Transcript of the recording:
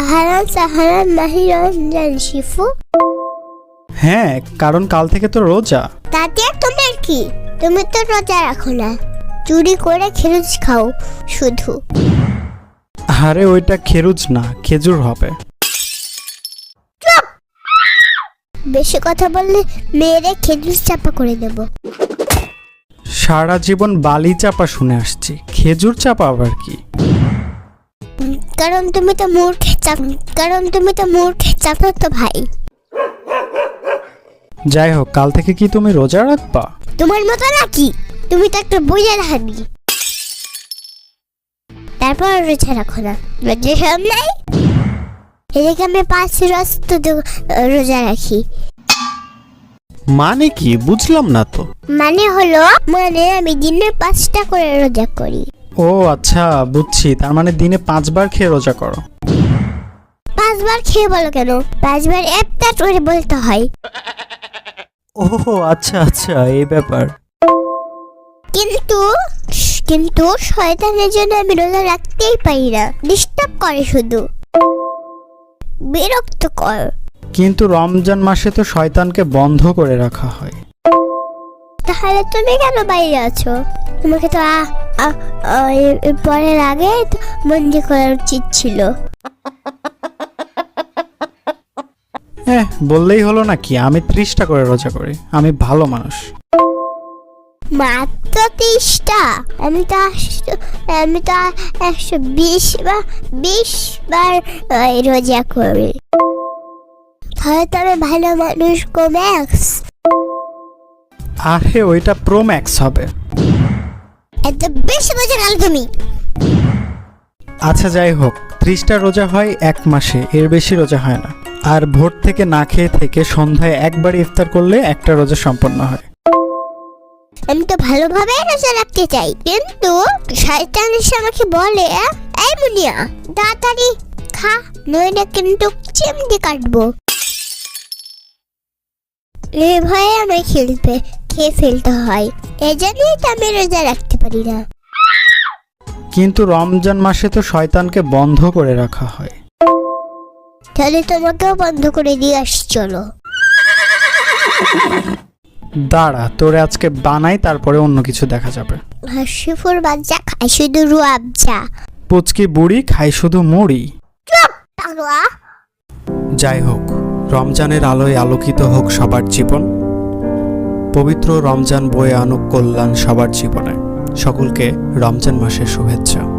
আহারান সাহারান মাহি রমজান শিফু। হ্যাঁ কারণ কাল থেকে তো রোজা। তাতে তোমার কি? তুমি তো রোজা রাখো না। চুরি করে খেলুচ খাও শুধু। আরে ওইটা খেরুজ না খেজুর হবে। বেশি কথা বললে মেয়েরে খেজুর চাপা করে দেব। সারা জীবন বালি চাপা শুনে আসছি। খেজুর চাপা আবার কি? কারণ তুমি তো মূর্খে চাপ কারণ তুমি তো মূর্খে চাপা তো ভাই। যাই হোক কাল থেকে কি তুমি রোজা রাখবা? তোমার মতো নাকি? তুমি তো একটা বইয়ের রাখবি তারপর রোজা রাখো না। রোজা সব নাই? এদিকে আমি পাঁচ রস তো রোজা রাখি। মানে কি? বুঝলাম না তো। মানে হলো মানে আমি দিনে পাঁচটা করে রোজা করি। ও আচ্ছা বুঝছি। তার মানে দিনে পাঁচবার খেয়ে রোজা করো। পাঁচবার খেয়ে বলো কেন? পাঁচবার একটা করে বলতে হয়। ও আচ্ছা আচ্ছা এই ব্যাপার। কিন্তু কিন্তু শয়তানের জন্য আমি রোজা রাখতেই পারি না। ডিস্টার্ব করে শুধু। বিরক্ত কর। কিন্তু রমজান মাসে তো শয়তানকে বন্ধ করে রাখা হয়। তাহলে তুমি কেন বাইরে আছো? তোমাকে তো পরের আগে বন্দি করা উচিত ছিল। হ্যাঁ বললেই হলো নাকি আমি ত্রিশটা করে রোজা করি আমি ভালো মানুষ। মাত্র তিরিশটা? আমি তো আমি তো একশো বিশ বা বিশ বার রোজা করি। তাহলে তো আমি ভালো মানুষ কোম্যাক্স আরে ওইটা প্রো ম্যাক্স হবে। বেশি বোঝা গেল তুমি আচ্ছা যাই হোক ত্রিশটা রোজা হয় এক মাসে এর বেশি রোজা হয় না। আর ভোর থেকে না খেয়ে থেকে সন্ধ্যায় একবার ইফতার করলে একটা রোজা সম্পন্ন হয়। আমি তো ভালোভাবে রোজা রাখতে চাই কিন্তু শয়তান এসে আমাকে বলে এই মুনিয়া তাড়াতাড়ি খা নইলে কিন্তু চিমটি কাটবো। এ ভয়ে আমায় খেলতে খেয়ে ফেলতে হয়। এই জন্যই তো আমি রোজা রাখতে পারি না। কিন্তু রমজান মাসে তো শয়তানকে বন্ধ করে রাখা হয়। তাহলে তোমাকেও বন্ধ করে দিয়ে আস চলো। দাঁড়া তোরে আজকে বানাই তারপরে অন্য কিছু দেখা যাবে। হাসিফুর বাচ্চা খায় শুধু রুয়াবজা পুচকি বুড়ি খাই শুধু মুড়ি। যাই হোক রমজানের আলোয় আলোকিত হোক সবার জীবন। পবিত্র রমজান বয়ে আনুক কল্যাণ সবার জীবনে। সকলকে রমজান মাসের শুভেচ্ছা।